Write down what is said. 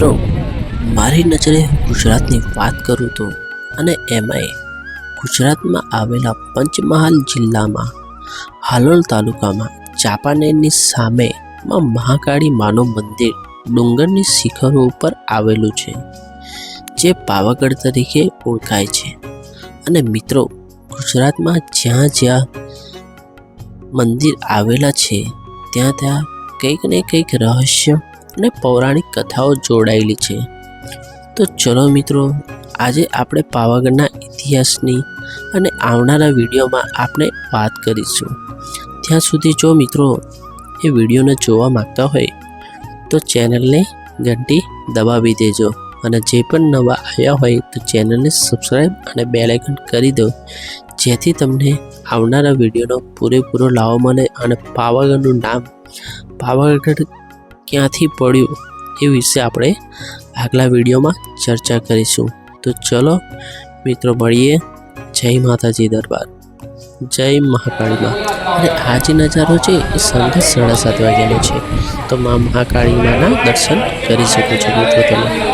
મારી નજરે ગુજરાતની વાત કરું તો અને એમાંય ગુજરાતમાં આવેલા પંચમહાલ જિલ્લામાં, હાલોલ તાલુકામાં ચાંપાનેરની સામે માં મહાકાળી માનું મંદિર ડુંગરની શિખરો ઉપર આવેલું છે, જે પાવાગઢ તરીકે ઓળખાય છે. અને મિત્રો, ગુજરાતમાં જ્યાં જ્યાં મંદિર આવેલા છે, ત્યાં ત્યાં કંઈક ને કંઈક રહસ્ય અને પૌરાણિક કથાઓ જોડાયેલી છે. તો ચલો મિત્રો, આજે આપણે પાવાગઢના ઇતિહાસની અને આવનારા વિડીયોમાં આપણે વાત કરીશું. ત્યાં સુધી જો મિત્રો એ વિડીયોને જોવા માંગતા હોય, તો ચેનલને ઘંટી દબાવી દેજો અને જે પણ નવા આવ્યા હોય, તો ચેનલને સબસ્ક્રાઈબ અને બેલ આઇકન કરી દો, જેથી તમને આવનારા વિડીયોનો પૂરેપૂરો લાવો મળે અને પાવાગઢનું નામ પાવાગઢ ક્યાંથી પડ્યું એ વિશે આપણે આગલા વિડીયોમાં ચર્ચા કરીશું. તો ચલો મિત્રો મળીએ. જય માતાજી દરબાર. જય મહાકાળીમાં. અને આ જે નજારો છે એ સાંજે સાડા સાત વાગ્યાનો છે. તો મા મહાકાળીમાના દર્શન કરી શકો છો મિત્રો તમે.